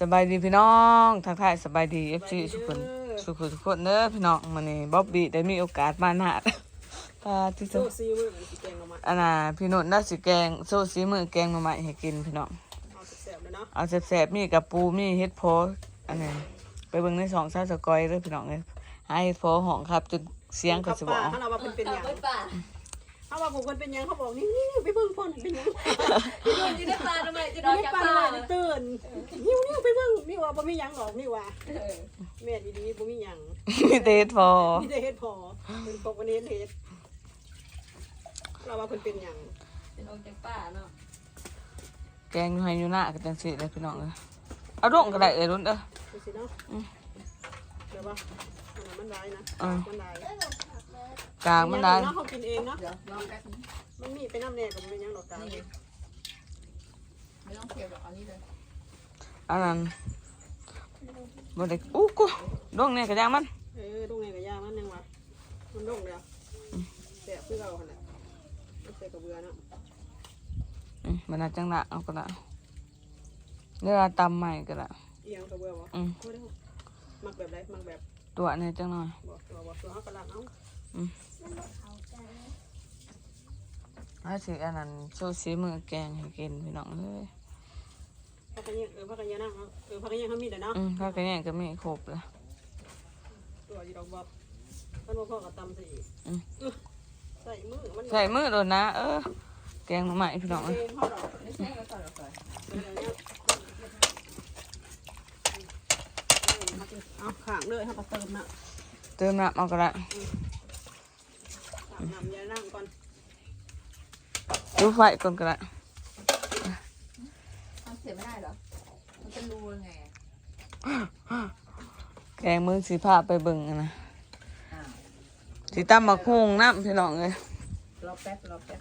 สบายดีพี่น้องทักทายสบายดีเอฟซีทุกคนทุกคนทุกคนเด้อพี่น้องมันนี่บ๊อบบี้ได้มีโอกาสมาหนาดตาที่สุโซ่ดซีมือมันสิแกงออกมาอันน่ะพี่โนนน่าสิแกงโซซีมือแกงมาใหม่ให้กินพี่น้องเอาแซ่บๆเลยเนาะเอาแซ่บๆมีกับปูมีเฮ็ดโพอันนี้ไปเบิ่งในสองซาวสกอยเด้อพี่น้องเอ้ยหาเฮ็ดโพห้องครับจนเสียงก็สิบ่ป้าออกเขาเอาว่าเพิ่นเป็นหยังไปป่า เขาว่าผมคนเป็นหยังเขาบอกนี่นี่ไปเบิ่งพ่นเป็นหยังพี่นุ่นอยู่ในป่าทำไมจะอยู่นอนในจากป่าป่าเลยตื่นนิ้วนิ้วไปเบิ่งนี่ว่าบ่มีหยังหรอกนี่ว่าแม่ดีๆบ่มีหยังมีแต่เฮ็ดโพมีแต่เฮ็ดพอเพิ่นบอกว่าเฮ็ดเฮ็ดเราว่าเพิ่นเป็นหยังจะนอนจากป่าเนาะแกงอยู่ให้อยู่หน้าก็จังซี่เลยพี่น้องเอ้ยเอาลงก็ได้เอ้ยรุ่นเด้อ ดูสิเนาะ เดี๋ยวว่าอันนั้นมันร้ายนะอ่า มันร้ายกลางมันได้เนาะเขากินเองเนาะ เดี๋ยวลองแป๊บนึงมันมีไปน้ำแน่ก็บ่เป็นหยังดอกกลางนี่ไม่ต้องเคี่ยวหรอกเอานี่เลยอันนั้นบ่ได้อู้กูลงเนี่ยก็ย่างมันเออตรงไหนก็ยากมันยังวะมันลงแล้วแซ่บคือเราหั่นน่ะมันใส่กระเบือเนาะอืมมันน่าจังละเอาก็ละเนื้อตำใหม่ก็ละเอียงกระเบือบ่อืมโอ้ย มักแบบไรมักแบบตัวเนี่ยจังหน่อยบ่ตัวบ่ตัวเฮากระลังเอาถ้าสิอันนั้นโซซีมือแกงให้กินพี่น้องเอ้ยพักกันยังเออพักกันยังนั่งเอาเออพักกันยังเขามีแต่เนาะอืมถ้าก็เนี่ยก็มีครบละตัวอยู่ดอกบ่มันบ่พอกับตำซะอีกอืมเออใส่มือมันใส่มือโดนนะ เออ แกงมาใหม่พี่น้องเอเอ้ย ง เฮาดอกไม่ใช่ก็ต่อยก่อนเดี๋ยวเนี่ยเอาข้างเลยเฮาก็เติมน่ะเติมน้ำเอาก็ละข้างน้ำยานั่งก่อนดูไฟก่อนก็ละทำเสียไม่ได้เหรอ มันเป็นรูยังไงแกงมือสีผ้าไปเบิ่งอะนะอ้าวสีตำบักฮุงน้ำพี่น้องเอ้ยรอแป๊บรอแป๊บ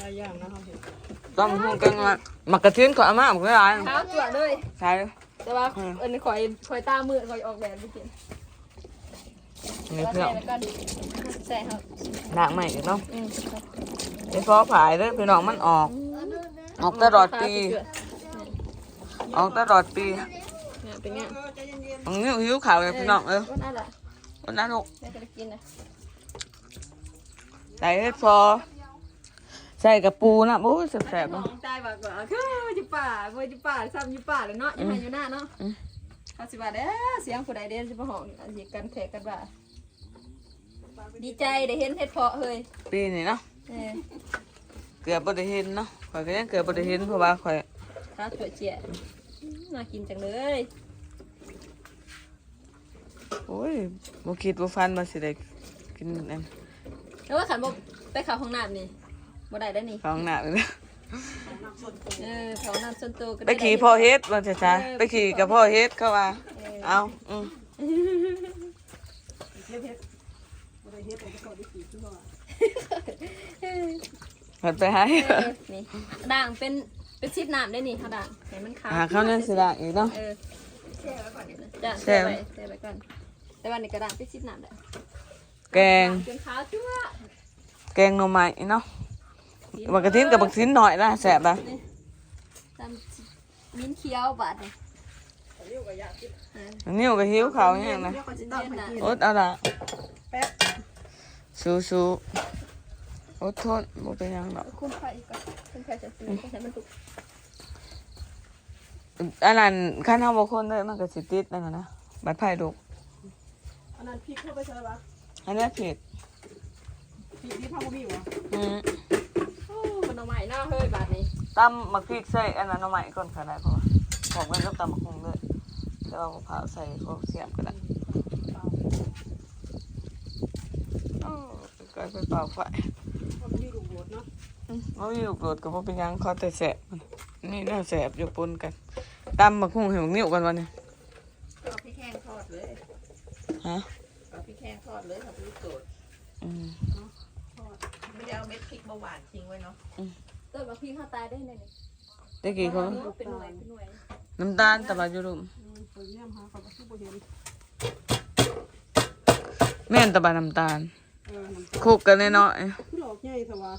หลายอย่างนะเฮาเห็นตำบักฮุงกันมามักกระเทียมขออามาบอกได้หลายเท้าจั่วเลยใช่ แต่ว่าเอ็นคอยคอยตามือคอยออกแบบไปกินนี่แล้วพี่น้ใส่องแล้วก็ใส่ครับล้างใหม่อีกเนาะอืมไอ้พอผายเด้อพี่น้องมันออก ออกตลอดปี ออกตลอดปีเนี่ยเป็นไงเออใจเย็นของนิ้วหิวข่าวเลยพี่น้องเออก็น่าละวันนั้นลูกแม่จะกินนะใส่เฮ็ดพอ ใส่กับปูนะโอ้ยแสบๆมอเนาะงใจแบบว่าคืออยู่ป่าเมื่ออยู่ป่าซ้ำอยู่ป่าเลยเนาะอยู่ไหนอยู่หน้าเนาะอืมเขาสิว่าเด้อเสียงผู้ใดเด้อสิมาห้องอันนี้กันแขกกันว่าดีใจได้เห็นเฮ็ดเพาะเฮ้ยปีนี้เนาะเออเกือบบ่ได้เห็นเนาะข่อยก็ยังเกือบบ่ได้เห็นเพราะว่าข่อยข้าวถั่วเจียน่ากินจังเลยโอ้ยบ่คิดบ่ฟันมาสิได้กินอัน แล้วว่าขันบอกไปเข้าห้องน้ำนี่ บ่ได้ได้อนี่ของหน้าเลยนะๆน้ำสดเออเข้าห้องน้ำส่วนตัวก็ไปได้ขี่พ่อเฮ็ดว่าจะจ้าไปขี่กับพ่อเฮ็ดเขาว่าเออเอาอืมเฮ็ดเฮ็ดบ่ได้เฮ็ดแต่ก็ได้กินคือว่าเพิ่นไปให้เออนี่ด่างเป็นเป็นชิดน้ำได้นี่ค่ะด่างให้มันขาวหาข้าวเนี่ยสิละอีกเนาะ เออแช่ไว้ก่อนเดี๋ยวนะจ้ะแช่แช่ไว้ไว้แช่ไว้ก่อนแต่วันนี้กระดางเป็นชิดน้ำได้แกงจนขาวจั่วแกงหน่อไม้เนาะ บักกะทินกับบักทินหน่อยนะแสบนะตามมิ้นเคี้ยวบาดนี่เรียกว่าอยากกินเออนิ้วก็หิวเขาวอย่างนะเดี๋ยวเขาสิตำให้กินอดเอาละแป๊บสู้สู้อดทนบ่เป็นหยังดอกคุณไฟก่อนคุณไฟจะตีให้มันถูกอันนั้นคันเฮาบ่คนเลยมันก็สิติดนั่นน่ะนะบัดไผ่ลูกอันนั้นพริกเข้าไปใช่ปะอันนี้ผิดพริกที่พ่อบ่มีวะอืมโอ้มั นเอาใหม่หน้าเฮ้ยบาดนี้ตำมักพริกใส่อันนั้นเอาใหม่ก่อนก็ได้เพราะว่าบอกไว้กับตำบักหุ่งเลยแล้วเอามะพร้าวใส่พวกเสียมก็ได้โอ้ก็ไปเป่าไฟมันมีลูกโดดเนาะอืมบ่มีลูกโดดก็บ่เป็นหยังขอแต่แสบนี่น่าแสบอยู่ปนกันตำบักหุ่งให้บักนิ้วกันวันนี้เอาพี่แข้งทอดเลยฮะเอาพี่แข้งทอดเลยครับลูกโดดอืม เอาเม็ดพริกมาหวานทิ้งไว้เนาะเติมมาพี่ข้าตาได้เลนี้เขาเป็นหน่ยเป็นหน่วยน้ำตาลตลอดอยูรุมแม่นตะบาน้ำตาลคุกกันเนาะหลอกง่ายสวะ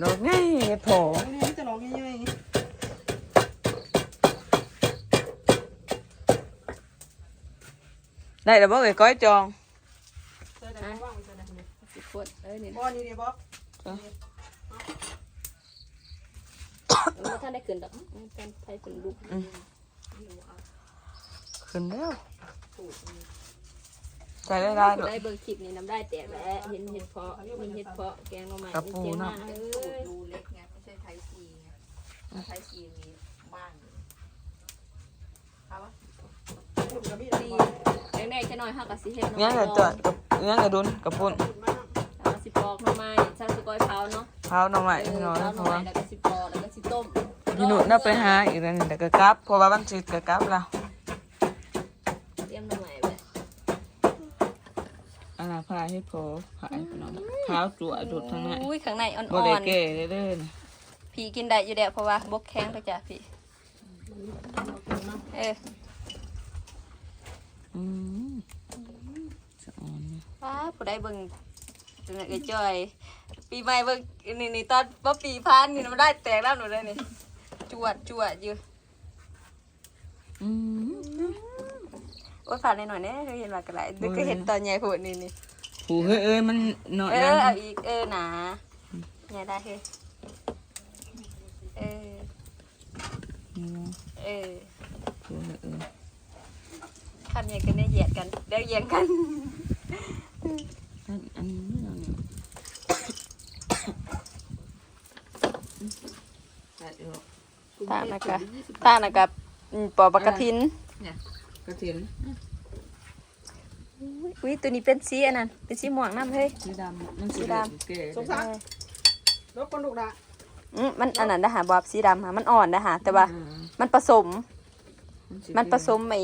หลอกง่ายพอเนี่จะหลอกง่ายได้แล้วบ่เลยก้อยจอง บขวดเอ้ยนี่บ่นี่เดี๋ยวบ่มันท่านได้ขึ้นดอกมันเป็นไทยเป็นลูกขึ้นแล้วใส่ได้ได้ด้วยได้เบิ่งคลิปนี่น้ำได้แตกแล้วเห็นเห็ดเพาะมีเห็ดเพาะแกงลงมากับปูเนาะเอ้ยรูเล็กไงไม่ใช่ไทยซีไงไทยซีมีบ้านเอาวะหุ่นกับมีดดีแรกๆแค่น้อยห้ากับสิเฮ็ดงั้นก็จอดกับงั้นก็ดุนกับปุ่น ปอกหน่อไม้ชาสกอยเผาเนาะเผาหน่อไม้เอพี่อน้องเผานะหเพน่อราะไม้ว่าแล้วก็สิปอกแล้วก็สิต้มพี่หนุ่น่าไปหาอีกแล้วนี่แต่ก็กลับเพราะว่าวันสิก็กลับแล้วเตรียมหน่อไม้ไว้อันน่ะพาให้พอขายพี่น้องขาวจั่วดุดทั้งนั้นอุ้ยข้างในอ่บ่ได้อนแก่เด้อๆนะๆพี่กินได้อยู่แล้วเพราะว่าบกแข็งไปจ้ะพี่เอออืมสะอ่อนนะป้าผู้ใดเบิ่ง จังได๋ก็จ่อย ปีใหม่เบิ่งนี่นี่ตอนบ่ปีพันนี่มันได้แตกแล้วหนูเลยนี่ จวดจวดอยู่อืมโอ้ยผ่านหน่อยๆแน่เคยเห็นมากันหลายเดี๋ยวก็เห็นตอนใหญ่โพดนี่นี่ผู้เฮ้ยเอ้ยมันหน่อยเอนะอเอาอีกเออหนาใหญ่ได้เฮ้ยเออนี่นะเออผู้เฮ้ยเอ้ยทำอย่างกันได้เหยียดกันเดี๋ยวเหยียงกัน อันอันนี้เราเนี่ยได้อยู่ ท่านะคะท่านะกับอืมปอบักกะทินกระเทียมอุ้ยตัวนี้เป็นสีอันนั้นเป็นสีม่วงน้ำเฮ้ย สีดำมันสีสีดำดำเก๋สงสารรบกวนลูกละอืมมันอันนั้นนะฮะบอบสีดำค่ะมันอ่อนนะฮะแต่ว่าอืมมันผสมสีมันผสมไอ้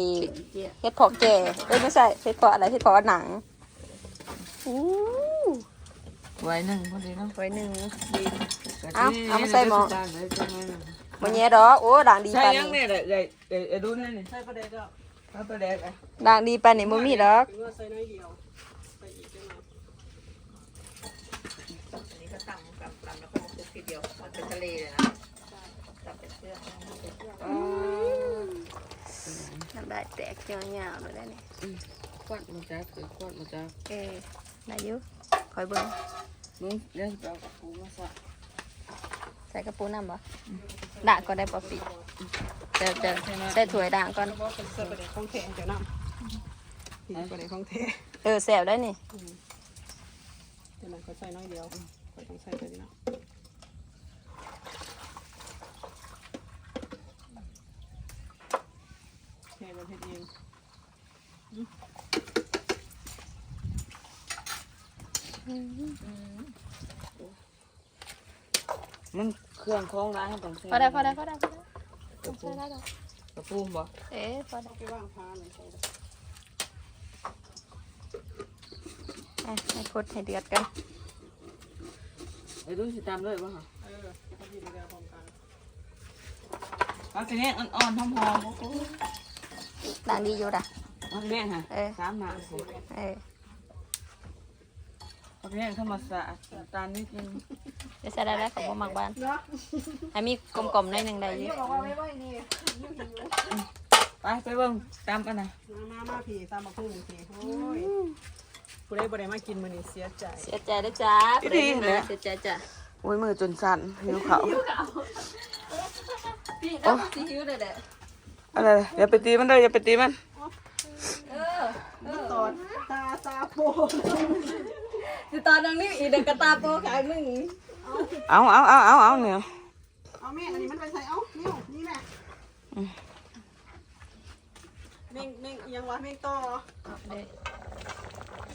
เห็ดเพาะแก่เอ้ยไม่ใช่เห็ดเพาะอะไรเห็ดเพาะหนังอู้ไว้หนึ่งพอดีเนาะไว้หนึ่งดีกะเอาทิเอามาใส่หม้อได้ได้ได้ได้ วันนี้ดอกโอ้ด่างดีใช่ปานยังนี้เนี่ยได้ได้ได้ได้ดูนี่นี่ใส่ประเดี๋ยวก็เอาไปแดกอะด่างดีปานนี้บ่มีดอกถึงว่าใส่น้อยเดียวใส่อีกจังหน่อยอันนี้ก็ตำกับตำแล้วก็มาคลุกทีเดียว มันเป็นทะเลเลยนะตำเป็นเสื้อน้ำได้แตกเงี้ยวๆเลยได้นี่ควัดมาจากคือควัดมาจากเออได้อยู่คอยเบิ่งมึงเดี๋ยวจะเอากับปูมาใส่ใส่กระปูน้ำบ่ ด่างก็ได้ปอปีจะจะใส่ถ้วยด่างก่อนเพราะเป็นใส่ประเดี๋ยวของแท้เจ้าน้ำนี่ประเดี๋ยวของแท้เออแสบได้นี่เจ้าน้ำเขาใส่น้อยเดียวเขาต้องใส่ตัวนี้เนาะแค่เราเฮ็ดเองมั นเครื่องของร้านให้ต้องใส่พอได้พอได้พอได้พอได้ใส่ได้ดอกกับปูบ่เอ๊ะพอได้ไปว่างพาเลยใส่ได้อะให้พดให้เดือดกันไอ้ดูสิตามด้วยบ่ฮะเออเขาดีเดียวพร้อมกันเอาสิเนี่ยอ่อนๆหอมๆโอ้โหด่างดีอยู่ด่ะเอาสิเนี่ยฮะเออสามหนาสิเออเอาสิเนี่ยธรรมศาสตร์น้ำตาลนิดนึ งเดี๋ยวใส่ได้แล้วของบ่มักบ้านเนาะให้มีกลมๆหน่อยหนึงได้อยู่บอกว่าไม่ไหวนี่ไปไปเบิ่งตามกันนะมามามาพี่ตามมาพึ่งพี่โอ้ยผู้ใดบ่ได้มากินมื้อนี้เสียใจเสียใจด้วยจ้าบ่ได้มาเสียใจจ้ะโอ้ยมือจนสั่นหิวเขาวพี่น้ำซีอิ๊วเลยแหละอะไรอย่าไปตีมันเลยอย่าไปตีมันเออตอดตาตาโปสิตอนนั้นนี่อีเด็กกระตาโปขายมึง เอาเอาเอาเอาเอาเนี่ยเอาแม่อันนี้มันไปใส่เอ้านิ้วนี่แม่เม่งเม่งอิหยังวะเม่งต่อ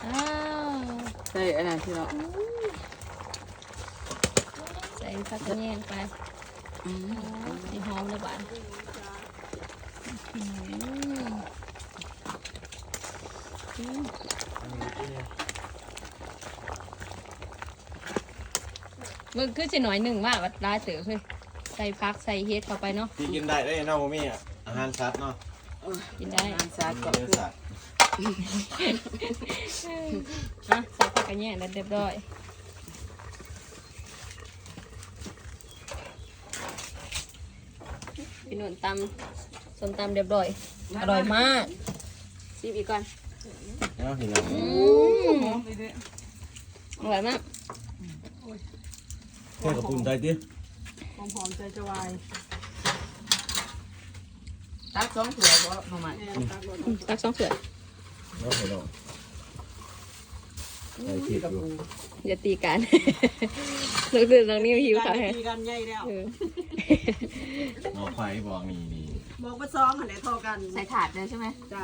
อ้าวใช่อันนั้นที่เราใส่ผักกระเนียงไปอืมสีหอมเลยหวานมึ งคือจะหน่อยหนึ่งมากวัดร้ายเต๋อเฮ้ยใส่พักใส่เฮ็ดเข้าไปเนาะที่กินได้ได้เนาะบ่มีอะอาหารสัตว์เนาะกินได้งานสาดก่อนเนื้อสัตว์อะใส่ผักกระเนียงแล้วเรียบร้อยพี่หนุ่นตำส้มตำเรียบร้อยอร่อยมากชิมอีกก่อนเนาะพี่น้องอร่อยมากแค่กับปุ่นใจดิหอมหอมๆใจจะวายตักสองถ้วยบ่ประมาณแม่ตักรสตักสองถ้วยเนาะพี่น้องใส่ผิดอยู่อย่าตีกันนึกถึงตรงนี้หิวค่ะการตีกันใหญ่แล้ว เออเนาะไฟบอกนี่นี่บอกว่าซ้อมหันไหนทอกันใส่ถาดเลยใช่ไหมจ้า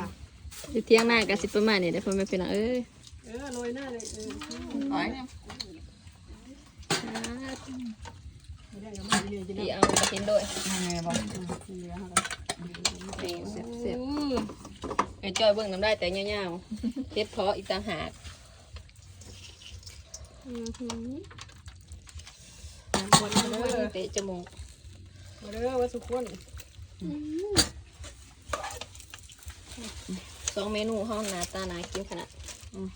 อยู่เที่ยงหน้ากันสิประมาณนี้เดี๋ยวพ่อแม่พี่น้องเอ้ยเออโรยหน้าเลยเออร้อยเนี่ย ไม่ได้กับมันเนี่ยจะได้ พี่เอาไปกินด้วยตีแล้วค่ะนี่เสร็จเสร็จไอ้จอยเบิ่งน้ำได้แต่เงี้ยวๆเฮ็ดเพาะอีกต่างหากคนเตะจมูกมาเด้อว่าสุกคนสองเมนูห้องหนาตาหนากินขนาดอืม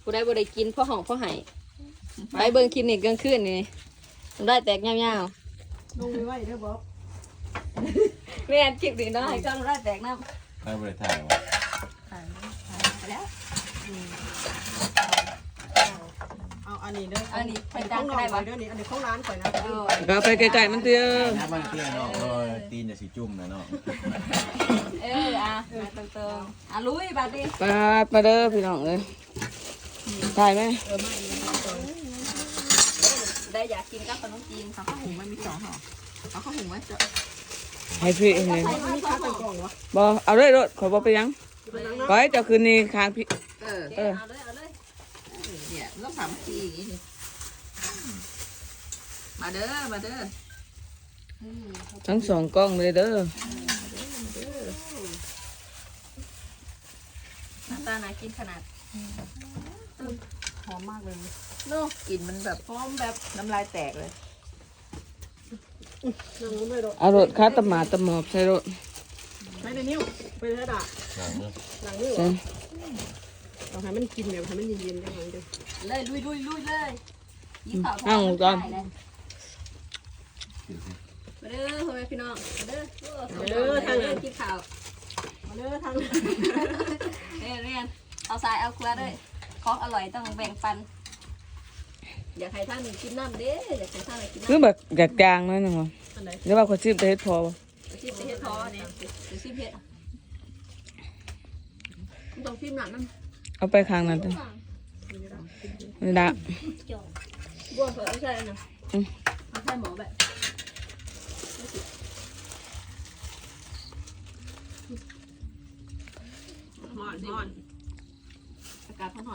ผู้ได้บ่ได้กินพ่อห้องพ่อไห้ ไปเบิ่งคลินิกกลางคืนนี่น้ำได้แตกเงี้ยวลงไม่ไหวเด้อบอกๆแม่นคลิปนี้เนาะให้กล้องน้ำได้แตกน้ำใครบริถ่ายวะไปแล้ว เอาอันนี้เด้ออันนี้อันนี้ของน้องข่อยเด้อนี่อันนี้ของร้านข่อยนะเออก็ไปไกลๆมันเตี้ยน้ำมันเตี้ยเนาะเออตีนจะสีจุ่มนะเนาะเอออะมาตรงๆอะลุยบาดดิปาดมาเด้อพี่น้องเอ้ยได้ไหมได้อยากกินกับขนมจีนเขาข้าวหุงมันมีสองห่อเขาข้าวหุงไว้เจอะให้พี่เองเลยอันนี้ค่าตั้งกล่องวะบอเอาเลยรถขอบอกไปยังเป็นนังนะก้อยเจะคืนนี้ค้างพี่ เออเออ เอาเลยเอาเลยเนี่ยมันต้องสามทีอย่างนี้นี่มาเด้อมาเด้อทั้งสองกล้องเลยเด้อหน้าตาน่ากินขนาดหอมมากเลย โน่กลิ่นมันแบบหอมแบบน้ำลายแตกเลยนั่งลงเลยรถเอารถค้าตะหมาตะหมอบใส่รถใช้ในนิ้วไปเลยด่าหนังเนาะหลังนิ้วเหรใส่อเราให้มันกินแบบให้มันเย็นๆจังเลยเด้อเลยลุยลุยลุยเลยยิ้มขาวอ้าวก่อนมาเด้อพ่อแม่พี่น้องมาเด้อเด้อทางนั้นกินข้าวมาเด้อทางเรียนเรียนเอาสายเอาครัวด้วยของอร่อยต้องแบ่งปัน อยากให้ท่านกินน้ำเด้ออยากให้ท่านกินคือน้ำแบบอยากจางหนั่นนึงวะอันไหนเดี๋ยวว่าเขาชิมแต่เฮ็ดพอบ่ชิมไปเฮ็ดพอเนี่ยไปชิมเฮ็ดมันต้องชิมหนังมันเอาไปข้างนั้นเด้อนี่ละบ้วนเถอะเอาใส่อันนั้นอืมเอาใส่หมอแบบหมอนหมอนอากาศร้อนๆ